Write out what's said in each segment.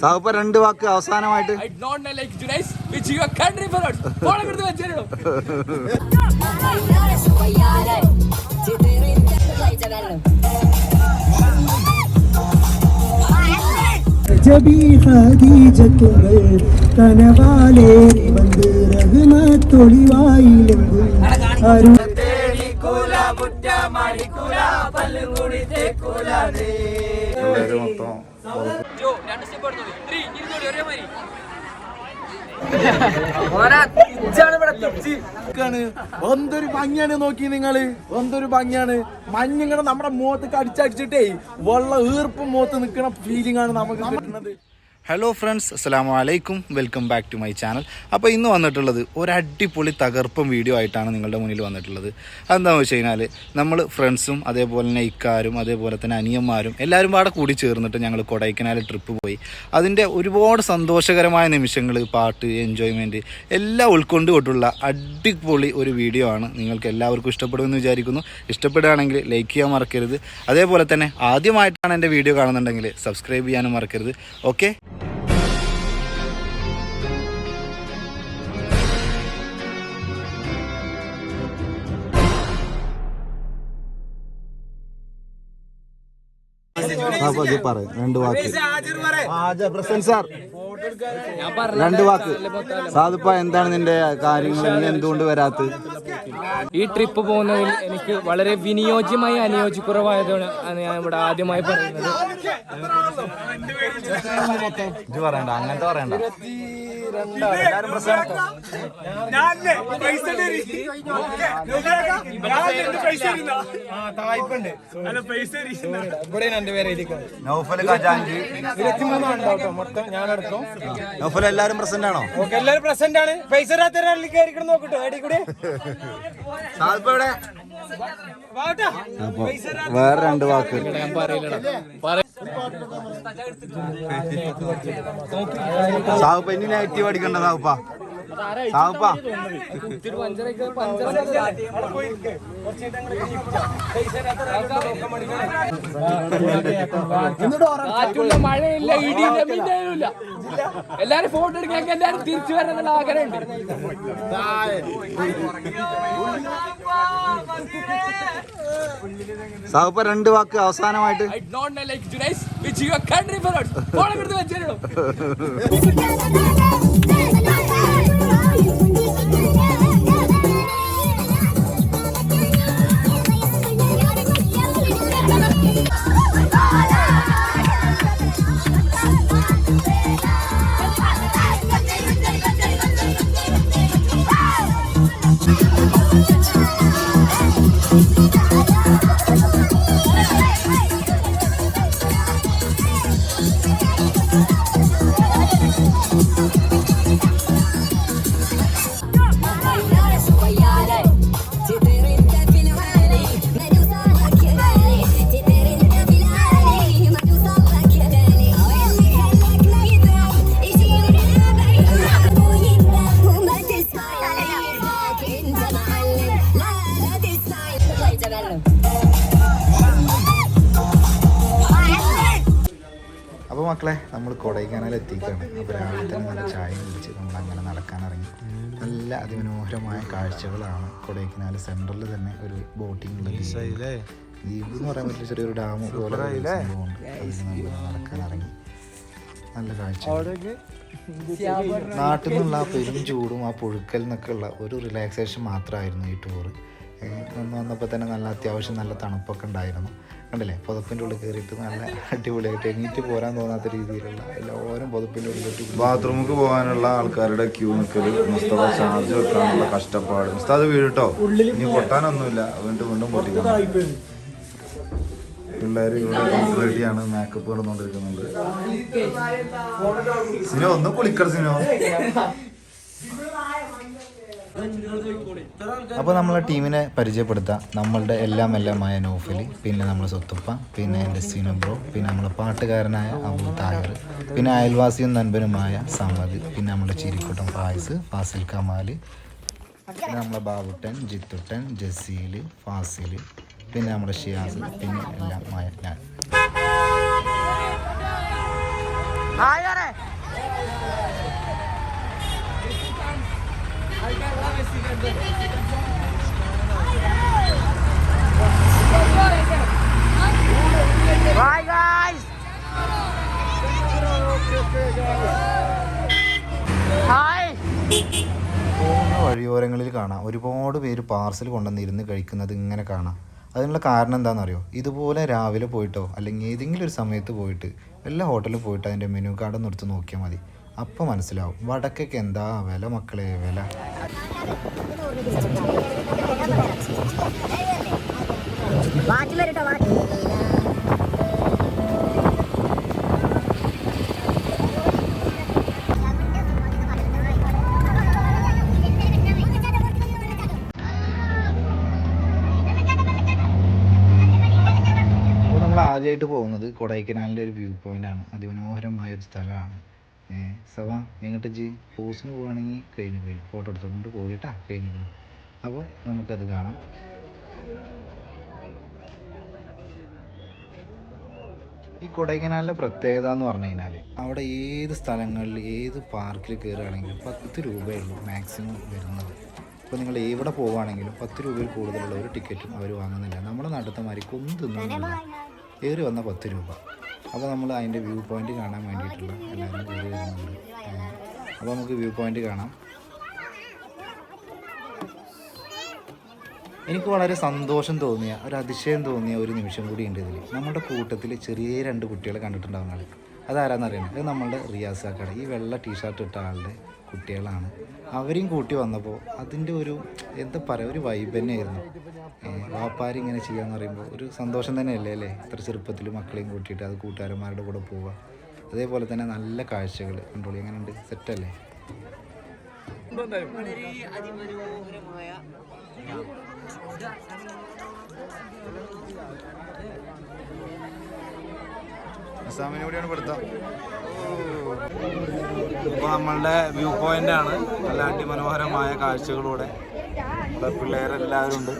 സാഹുപ്പ രണ്ട് വാക്ക് അവസാനമായിട്ട് വന്ന് റഹ്മത്തൊളിവായിലെങ്കും അരുൾ എന്തൊരു ഭംഗിയാണ് നോക്കി നിങ്ങൾ. എന്തൊരു ഭംഗിയാണ്. മഞ്ഞിങ്ങനെ നമ്മുടെ മുഖത്തേക്ക് അടിച്ചടിച്ചിട്ടേ വെള്ളം ഈർപ്പം മുഖത്ത് നിൽക്കുന്ന ഫീലിംഗ് ആണ് നമുക്ക് കിട്ടുന്നത്. ഹലോ ഫ്രണ്ട്സ് അസ്സലാമു അലൈക്കും welcome back to my channel അപ്പോൾ ഇന്ന് വന്നിട്ടുള്ളത് ഒരു അടിപൊളി തകർപ്പം വീഡിയോ ആയിട്ടാണ് നിങ്ങളുടെ മുന്നിൽ വന്നിട്ടുള്ളത്. അതെന്താണെന്ന് വെച്ച് കഴിഞ്ഞാൽ നമ്മൾ ഫ്രണ്ട്സും അതേപോലെ തന്നെ ഇക്കാരും അതേപോലെ തന്നെ അനിയന്മാരും എല്ലാവരും പാടെ കൂടി ചേർന്നിട്ട് ഞങ്ങൾ കൊടൈക്കനാൽ ട്രിപ്പ് പോയി. അതിന്റെ ഒരുപാട് സന്തോഷകരമായ നിമിഷങ്ങൾ പാട്ട് എൻജോയ്മെന്റ് എല്ലാം ഉൾക്കൊണ്ടുകൊണ്ടുള്ള അടിപൊളി ഒരു വീഡിയോ ആണ് നിങ്ങൾക്ക് എല്ലാവർക്കും ഇഷ്ടപ്പെടുമെന്ന് വിചാരിക്കുന്നു. ഇഷ്ടപ്പെടുകയാണെങ്കിൽ ലൈക്ക് ചെയ്യാൻ മറക്കരുത്. അതേപോലെ തന്നെ ആദ്യമായിട്ടാണ് എന്റെ വീഡിയോ കാണുന്നുണ്ടെങ്കിൽ സബ്സ്ക്രൈബ് ചെയ്യാനും മറക്കരുത്. ഓക്കെ രണ്ട് വാക്ക്. Present sir. രണ്ട് വാക്ക്. സാധുപ്പ എന്താണ് നിന്റെ കാര്യങ്ങൾ? നീ എന്തുകൊണ്ട് വരാത്ത ഈ ട്രിപ്പ് പോകുന്നതിൽ എനിക്ക് വളരെ വിനിയോജ്യമായി അനുയോജ്യക്കുറവായതാണ് ഞാൻ ഇവിടെ ആദ്യമായി പറയുന്നത്. ഇത് പറയണ്ട അങ്ങനത്തെ പറയണ്ട. എല്ലാരും പ്രസന്റ് ആണോ? എല്ലാരും എല്ലാവരും പ്രസന്റ് ആണ്. പൈസ കയറിക്കണം നോക്കട്ടോ എടി കൂടെ. അപ്പൊ വേറെ രണ്ട് വാക്ക്. സാഹുപ്പ ഇനി നെഗറ്റീവ് അടിക്കണ്ട സാഹുപ്പ മഴയില്ല ഇടി മിന്നലുമില്ല എല്ലാരും ഫോട്ടോ എടുക്കാൻ എല്ലാരും തിരിച്ചു വരണം എന്നുള്ള ആഗ്രഹമുണ്ട്. സാഹുപ്പ രണ്ട് വാക്ക് അവസാനമായിട്ട്. I like which your country for us. Follow കൊടുത്ത് വെച്ചിരുന്നു അപ്പോൾ മക്കളെ നമ്മൾ കൊടൈക്കനാൽ എത്തിക്കുകയാണ് അപ്പോൾ രാവിലെ തന്നെ നല്ല ചായ കുടിച്ച് നമ്മൾ അങ്ങനെ നടക്കാൻ ഇറങ്ങി. നല്ല അതിമനോഹരമായ കാഴ്ചകളാണ് കൊടൈക്കനാൽ സെൻട്രലിൽ തന്നെ ഒരു ബോട്ടിംഗ് ഉള്ള ദ്വീപ്. എന്ന് പറയാൻ പറ്റില്ല ചെറിയൊരു ഡാം പോലെ സംഭവമുണ്ട് നടക്കാൻ ഇറങ്ങി. നല്ല കാഴ്ച നാട്ടിൽ നിന്നുള്ള ആ പെരും ചൂടും ആ പുഴുക്കൽ നിന്നൊക്കെ ഉള്ള ഒരു റിലാക്സേഷൻ മാത്രമായിരുന്നു ഈ ടൂറ് വന്നപ്പോൾ തന്നെ നല്ല അത്യാവശ്യം നല്ല തണുപ്പൊക്കെ ഉണ്ടായിരുന്നു. കണ്ടില്ലേ? പുതപ്പിന്റെ ഉള്ളിൽ കയറിയിട്ട് നല്ല അടിപൊളിയായിട്ട് എണീറ്റ് പോരാൻ തോന്നാത്ത രീതിയിലുള്ള എല്ലാവരും പുതപ്പിന്റെ ഉള്ളിലോട്ട് ബാത്റൂമിൽ പോകാനുള്ള ആൾക്കാരുടെ ക്യൂ നിൽക്കൽ മുസ്തഫ ചാർജ് വെക്കാനുള്ള കഷ്ടപ്പാട്. മുസ്താദ് വീഴട്ടോ ഇനി പൊട്ടാനൊന്നുമില്ല. വീണ്ടും വീണ്ടും പൊട്ടിക്കണം. പിള്ളേർ ഇവിടെ റെഡിയാണ്. മേക്കപ്പ് നടന്നുകൊണ്ടിരിക്കുന്നുണ്ട് സിനോ ഒന്ന് കുളിക്കട സിനോ. അപ്പോൾ നമ്മളെ ടീമിനെ പരിചയപ്പെടുത്താം. നമ്മളുടെ എല്ലാം എല്ലാമായ നോഫലി പിന്നെ നമ്മളെ സ്വത്തുപ്പ പിന്നെ എന്റെ സീനബ്രോ പിന്നെ നമ്മളെ പാട്ടുകാരനായ അബു താഹിർ പിന്നെ അയൽവാസിയും നൻപനുമായ സമദ് പിന്നെ നമ്മുടെ ചിരിക്കുട്ടം ഫായിസ് ഫാസിൽ കമാൽ പിന്നെ നമ്മളെ ബാബുട്ടൻ ജിത്തുട്ടൻ ജസീൽ ഫാസിൽ പിന്നെ നമ്മുടെ ഷിയാസ് പിന്നെ എല്ലാം മായ ഞാൻ. വഴിയോരങ്ങളിൽ കാണാം. ഒരുപാട് പേര് പാർസൽ കൊണ്ടുവന്നിരുന്ന് കഴിക്കുന്നത് ഇങ്ങനെ കാണാം. അതിനുള്ള കാരണം എന്താണെന്നറിയോ? ഇതുപോലെ രാവിലെ പോയിട്ടോ അല്ലെങ്കിൽ ഏതെങ്കിലും ഒരു സമയത്ത് പോയിട്ട് എല്ലാ ഹോട്ടലിൽ പോയിട്ട് അതിന്റെ മെനു കാർഡ് എടുത്ത് നോക്കിയാൽ മതി. അപ്പോൾ മനസ്സിലാവും. വടക്കൊക്കെ എന്താ വില മക്കളെ വില? ആദ്യമായിട്ട് പോകുന്നത് കൊടൈക്കനാലിന്റെ ഒരു വ്യൂ പോയിന്റാണ് അതിമനോഹരമായ ഒരു സ്ഥലമാണ്. ഏഹ് സവാ എങ്ങോട്ട് ജി പോസിന് പോവുകയാണെങ്കിൽ കഴിഞ്ഞു കഴിഞ്ഞു. ഫോട്ടോ എടുത്തുകൊണ്ട് പോയിട്ടാ കഴിഞ്ഞു പോയി അപ്പോൾ നമുക്കത് കാണാം. ഈ കൊടൈക്കനാലിന്റെ പ്രത്യേകത എന്ന് പറഞ്ഞു കഴിഞ്ഞാൽ അവിടെ ഏത് സ്ഥലങ്ങളിൽ ഏത് പാർക്കിൽ കയറുകയാണെങ്കിലും പത്ത് രൂപയുള്ളൂ മാക്സിമം വരുന്നത്. ഇപ്പോൾ നിങ്ങൾ എവിടെ പോവുകയാണെങ്കിലും പത്ത് രൂപയിൽ കൂടുതലുള്ള ഒരു ടിക്കറ്റും അവർ വാങ്ങുന്നില്ല. നമ്മുടെ നാട്ടിലത്തെ മാതിരി കൊന്നു തിന്നുന്നില്ല ഏറി വന്ന പത്ത് രൂപ. അപ്പോൾ നമ്മൾ അതിന്റെ വ്യൂ പോയിന്റ് കാണാൻ വേണ്ടിയിട്ടുള്ള എല്ലാവരും കയറി വരുന്നുണ്ട് അപ്പോൾ നമുക്ക് വ്യൂ പോയിന്റ് കാണാം. എനിക്ക് വളരെ സന്തോഷം തോന്നിയ ഒരു അതിശയം തോന്നിയ ഒരു നിമിഷം കൂടി ഉണ്ട് ഇതിൽ. നമ്മുടെ കൂട്ടത്തിൽ ചെറിയ രണ്ട് കുട്ടികളെ കണ്ടിട്ടുണ്ടാവുന്ന ആൾ അതാരാന്നറിയണം? അത് നമ്മളുടെ റിയാസാക്കാണ് ഈ വെള്ള ടീഷർട്ട് ഇട്ട ആളുടെ കുട്ടികളാണ്. അവരെയും കൂട്ടി വന്നപ്പോൾ അതിന്റെ ഒരു എന്താ പറയുക ഒരു വൈബ് തന്നെയായിരുന്നു. വാപ്പാരി ഇങ്ങനെ ചെയ്യാന്ന് പറയുമ്പോൾ ഒരു സന്തോഷം തന്നെയല്ലേ അല്ലേ? ഇത്ര ചെറുപ്പത്തിൽ മക്കളെയും കൂട്ടിയിട്ട് അത് കൂട്ടുകാരന്മാരുടെ കൂടെ പോവുക. അതേപോലെ തന്നെ നല്ല കാഴ്ചകൾ കണ്ടോളി. എങ്ങനെയുണ്ട്? സെറ്റല്ലേ? അസാമിനെ കൂടിയാണ് പെടുത്താം. ഇപ്പോൾ നമ്മളുടെ വ്യൂ പോയിന്റ് ആണ്. നല്ല അതിമനോഹരമായ കാഴ്ചകളൂടെ. ഇവിടെ പിള്ളേരെല്ലാവരും ഉണ്ട്.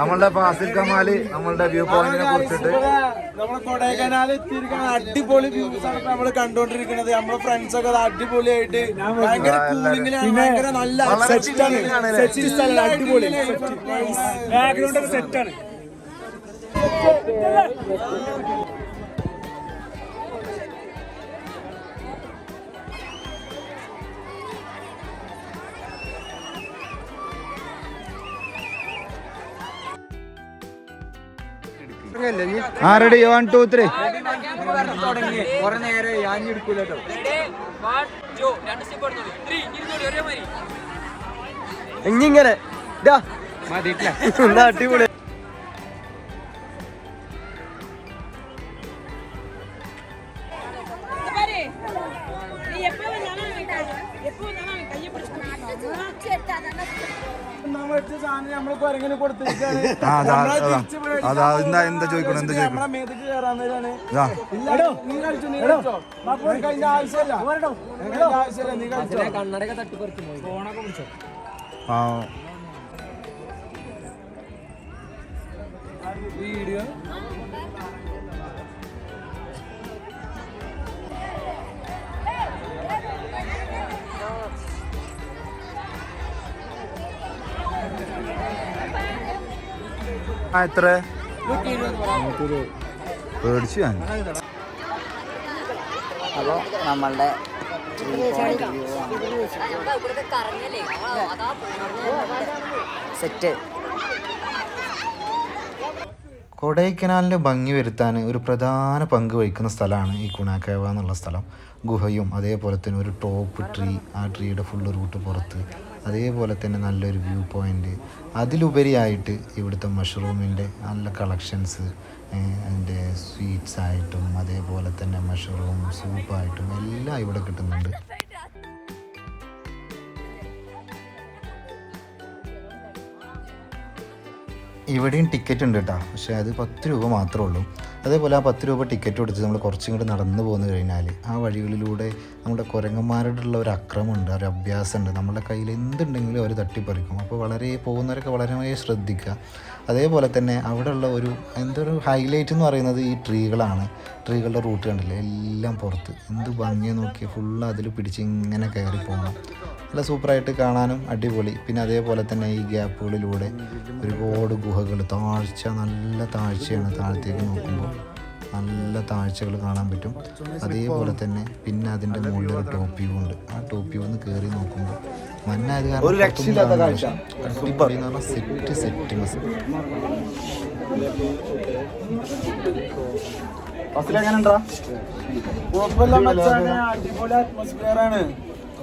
നമ്മളുടെ ഫാസിൽ കമാൽ നമ്മളുടെ വ്യൂ പോയിന്റിനെ കുറിച്ചിട്ട് നമ്മളെ കൊടൈക്കനാൽ എത്തിയിരിക്കുന്ന അടിപൊളി വ്യൂസ് ആണ് നമ്മൾ കണ്ടോണ്ടിരിക്കുന്നത്. നമ്മളെ ഫ്രണ്ട്സ് ഒക്കെ അത് അടിപൊളിയായിട്ട് ഭയങ്കര കൂളിംഗിലാണ് ഭയങ്കര നല്ല സെറ്റ് ആണ്. അടിപൊളി. ബാക്ക്ഗ്രൗണ്ട് സെറ്റ് ആണ്. ആ റെഡി വൺ ടു ത്രീ കുറെ നേരം ഞാൻ എടുക്കൂലോ ഇങ്ങനെ അടിപൊളി. അതാ, എന്താ, എന്താ ചോദിക്കണം, എന്താ ചോദിക്കണം? നമ്മളെ മേത്തേക്ക് ആ, എത്ര? പേടിച്ചു ഞാൻ. അപ്പോൾ നമ്മളുടെ സെറ്റ്. കൊടൈക്കനാലിന്റെ ഭംഗി വരുത്താൻ ഒരു പ്രധാന പങ്ക് വഹിക്കുന്ന സ്ഥലമാണ് ഈ കുണാക്കേവ എന്നുള്ള സ്ഥലം. ഗുഹയും അതേപോലെ തന്നെ ഒരു ടോപ്പ് ട്രീ ആ ട്രീയുടെ ഫുള്ള് റൂട്ട് പുറത്ത്. അതേപോലെ തന്നെ നല്ലൊരു വ്യൂ പോയിന്റ് അതിലുപരിയായിട്ട് ഇവിടുത്തെ മഷ്റൂമിന്റെ നല്ല കളക്ഷൻസ് അതിന്റെ സ്വീറ്റ്സ് ആയിട്ടും അതേപോലെ തന്നെ മഷ്റൂം സൂപ്പായിട്ടും എല്ലാം ഇവിടെ കിട്ടുന്നുണ്ട്. ഇവിടെയും ടിക്കറ്റ് ഉണ്ട് കേട്ടോ പക്ഷേ അത് പത്ത് രൂപ മാത്രമേ ഉള്ളൂ. അതേപോലെ ആ പത്ത് രൂപ ടിക്കറ്റ് കൊടുത്ത് നമ്മൾ കുറച്ചും കൂടി നടന്നു പോന്നു കഴിഞ്ഞാൽ ആ വഴികളിലൂടെ നമ്മുടെ കുരങ്ങന്മാരോടുള്ള ഒരു അക്രമമുണ്ട് ഒരു അഭ്യാസമുണ്ട്. നമ്മുടെ കയ്യിൽ എന്തുണ്ടെങ്കിലും അവർ തട്ടിപ്പറിക്കും. അപ്പോൾ വളരെ പോകുന്നവരൊക്കെ വളരെ ശ്രദ്ധിക്കുക. അതേപോലെ തന്നെ അവിടെയുള്ള ഒരു എന്തൊരു ഹൈലൈറ്റ് എന്ന് പറയുന്നത് ഈ ട്രീകളാണ്. ട്രീകളുടെ റൂട്ട് കണ്ടില്ലേ? എല്ലാം പുറത്ത്. എന്ത് ഭംഗിയെ നോക്കി ഫുള്ള് അതിൽ പിടിച്ച് ഇങ്ങനെ കയറി പോകണം നല്ല സൂപ്പറായിട്ട് കാണാനും അടിപൊളി. പിന്നെ അതേപോലെ തന്നെ ഈ ഗ്യാപ്പുകളിലൂടെ ഒരുപാട് ഗുഹകൾ. താഴ്ച നല്ല താഴ്ചയാണ് താഴത്തേക്ക് നോക്കുമ്പോൾ. നല്ല താഴ്ചകൾ കാണാൻ പറ്റും. അതേപോലെ തന്നെ പിന്നെ അതിന്റെ മുകളിൽ ഒരു ടോപ്പ് വ്യൂ ഉണ്ട്. ആ ടോപ്പ് വ്യൂ ഒന്ന് കയറി നോക്കുമ്പോൾ മഞ്ഞായത് കാരണം ഒരു രക്ഷയില്ലാത്ത കാഴ്ച. അടിപൊളി എന്ന് പറഞ്ഞാൽ സെറ്റ് സെറ്റ് മസ്. കുഴപ്പമില്ല മച്ചാനെ. അടിപൊളി അറ്റ്മോസ്ഫിയർ ആണ്.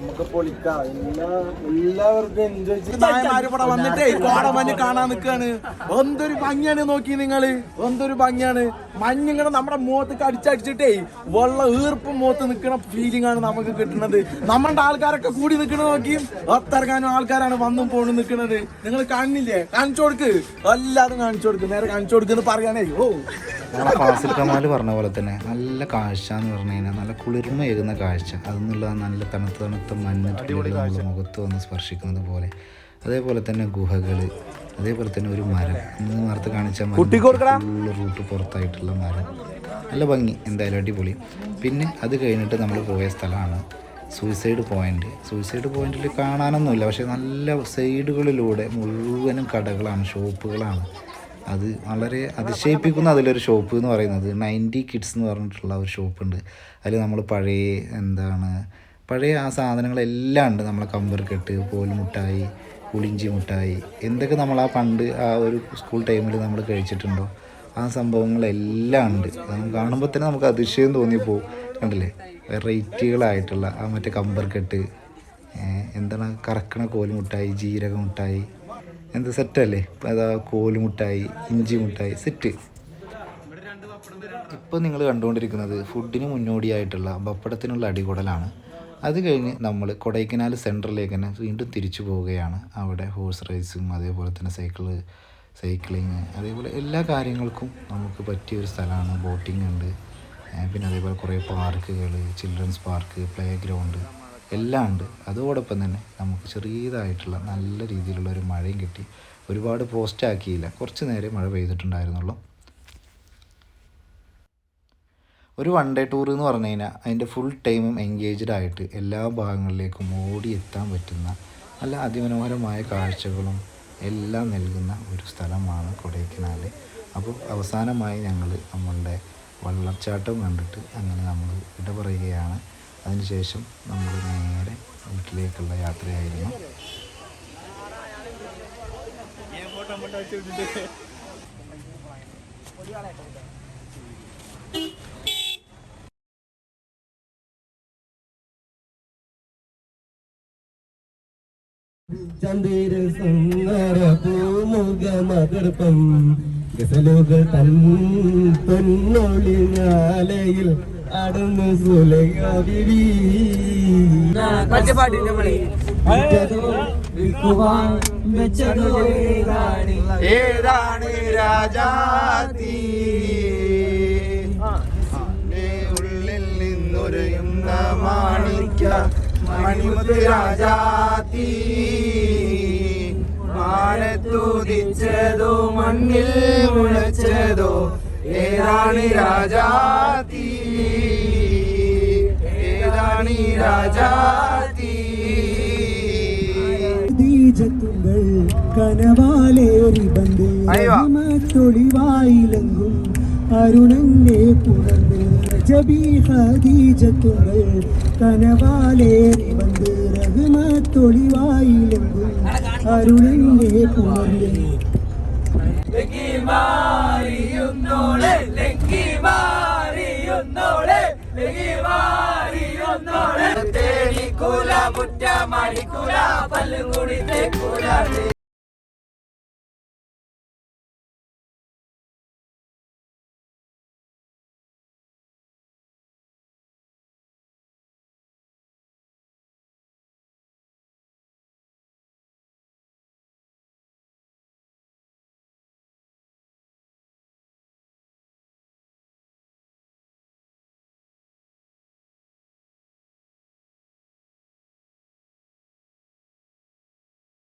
നമുക്ക് പൊളിക്കാം എല്ലാ എല്ലാവർക്കും എൻജോയ് നായമാരിവിടെ വന്നിട്ടേ കോടമഞ്ഞ് കാണാൻ നിൽക്കാണ് എന്തൊരു ഭംഗിയാണ് നോക്കി നിങ്ങൾ? എന്തൊരു ഭംഗിയാണ്? മഞ്ഞിങ്ങനെ നമ്മുടെ മുഖത്തേക്ക് അടിച്ചടിച്ചിട്ടേ വെള്ള ഈർപ്പം മുഖത്ത് നിൽക്കുന്ന ഫീലിംഗ് ആണ് നമുക്ക് കിട്ടുന്നത്. നമ്മുടെ ആൾക്കാരൊക്കെ കൂടി നിൽക്കണ നോക്കി. ഒത്തിറങ്ങാനും ആൾക്കാരാണ് വന്നും പോണും നിൽക്കുന്നത് നിങ്ങൾ കാണുന്നില്ലേ കാണിച്ചു കൊടുക്ക്. എല്ലാതും കാണിച്ചു കൊടുക്ക്. നേരെ കാണിച്ചു കൊടുക്കുന്നു പറയാനേ. ഓ. നമ്മളെ ഫാസിൽ കമാൽ പറഞ്ഞ പോലെ തന്നെ നല്ല കാഴ്ച എന്ന് പറഞ്ഞു കഴിഞ്ഞാൽ നല്ല കുളിർമയേകുന്ന കാഴ്ച. അതെന്നുള്ള നല്ല തണുത്ത തണുത്ത മഞ്ഞിട്ടുള്ള നമ്മുടെ മുഖത്ത് വന്ന് സ്പർശിക്കുന്നത് പോലെ. അതേപോലെ തന്നെ ഗുഹകൾ അതേപോലെ തന്നെ ഒരു മരം. ഇന്ന് നേരത്തെ കാണിച്ച മരം റൂട്ട് പുറത്തായിട്ടുള്ള മരം. നല്ല ഭംഗി എന്തായാലും അടിപൊളി. പിന്നെ അത് കഴിഞ്ഞിട്ട് നമ്മൾ പോയ സ്ഥലമാണ് സൂയിസൈഡ് പോയിന്റ് സൂയിസൈഡ് പോയിന്റിൽ കാണാനൊന്നുമില്ല പക്ഷേ നല്ല സൈഡുകളിലൂടെ മുഴുവനും കടകളാണ് ഷോപ്പുകളാണ് അത് വളരെ അതിശയിപ്പിക്കുന്ന അതിലൊരു ഷോപ്പ് എന്ന് പറയുന്നത് നയന്റി കിഡ്സ് എന്ന് പറഞ്ഞിട്ടുള്ള ഒരു ഷോപ്പ് ഉണ്ട് അതിൽ നമ്മൾ പഴയ എന്താണ് പഴയ ആ സാധനങ്ങളെല്ലാം ഉണ്ട്. നമ്മളെ കമ്പർ കമ്പർക്കെട്ട് പോൽമുട്ടായി പുളിഞ്ചി മുട്ടായി എന്തൊക്കെ നമ്മൾ ആ പണ്ട് ആ ഒരു സ്കൂൾ ടൈമിൽ നമ്മൾ കഴിച്ചിട്ടുണ്ടോ ആ സംഭവങ്ങളെല്ലാം ഉണ്ട്. കാണുമ്പോൾ തന്നെ നമുക്ക് അതിശയം തോന്നിപ്പോവും. കണ്ടില്ലേ? വെറൈറ്റികളായിട്ടുള്ള ആ മറ്റേ കമ്പർ കെട്ട് എന്താണ് കറക്കണ കോലുമുട്ടായി ജീരക മുട്ടായി എന്ത് സെറ്റല്ലേ അതാ കോലുമുട്ടായി ഇഞ്ചി മുട്ടായി സെറ്റ് ഇപ്പോൾ നിങ്ങൾ കണ്ടുകൊണ്ടിരിക്കുന്നത് ഫുഡിന് മുന്നോടിയായിട്ടുള്ള പപ്പടത്തിനുള്ള അടികുടലാണ്. അത് കഴിഞ്ഞ് നമ്മൾ കൊടൈക്കനാൽ സെന്ററിലേക്ക് തന്നെ വീണ്ടും തിരിച്ചു പോവുകയാണ്. അവിടെ ഹോഴ്സ് റേസും അതേപോലെ തന്നെ സൈക്കിൾ സൈക്ലിങ് അതേപോലെ എല്ലാ കാര്യങ്ങൾക്കും നമുക്ക് പറ്റിയ ഒരു സ്ഥലമാണ്. ബോട്ടിംഗ് ഉണ്ട്. പിന്നെ അതേപോലെ കുറേ പാർക്കുകൾ ചിൽഡ്രൻസ് പാർക്ക് പ്ലേ ഗ്രൗണ്ട് എല്ലാം ഉണ്ട്. അതോടൊപ്പം തന്നെ നമുക്ക് ചെറിയതായിട്ടുള്ള നല്ല രീതിയിലുള്ള ഒരു മഴയും കിട്ടി. ഒരുപാട് പോസ്റ്റ് ആക്കിയില്ല. കുറച്ച് നേരെ മഴ പെയ്തിട്ടുണ്ടായിരുന്നുള്ളൂ. ഒരു വൺ ഡേ ടൂർ എന്ന് പറഞ്ഞു കഴിഞ്ഞാൽ അതിന്റെ ഫുൾ ടൈമും എൻഗേജ്ഡ് ആയിട്ട് എല്ലാ ഭാഗങ്ങളിലേക്കും ഓടിയെത്താൻ പറ്റുന്ന നല്ല അതിമനോഹരമായ കാഴ്ചകളും എല്ലാം നൽകുന്ന ഒരു സ്ഥലമാണ് കൊടൈക്കനാൽ അപ്പോൾ അവസാനമായി ഞങ്ങൾ നമ്മളുടെ വെള്ളച്ചാട്ടം കണ്ടിട്ട് അങ്ങനെ നമ്മൾ ഇട പറയുകയാണ് അതിനുശേഷം നമ്മൾ നേരെ വീട്ടിലേക്കുള്ള യാത്രയായിരുന്നു. ചന്ദ്ര സുന്ദര പൂമുഖമകർപ്പം ഗസലുകൾ തൻ സുലയാവിവി ഏതാണ് രാജാതി? ഉള്ളിൽ നിന്നൊരുന്ന മാണിക്ക മണിമുത്ത് രാജാതി മാനത്തുതിച്ചതോ മണ്ണിൽ മുളച്ചതോ ഏതാണ് രാജാതി രാജാതി ഖദീജത്തുകൾ കനവാലേറി ബന്ധു തൊളിവായിലെങ്കും അരുണന്റെ പുണർന്ന് ജബി ഖദീജത്തുകൾ കനവാലേറി ബന്ധു റഹ്മത്തൊളിവായിലെങ്കും അരുണന്റെ പുണർന്ന് തേടിക്കൂല മുറ്റ മണിക്കൂല പല്ലും കൂടി തേക്കൂല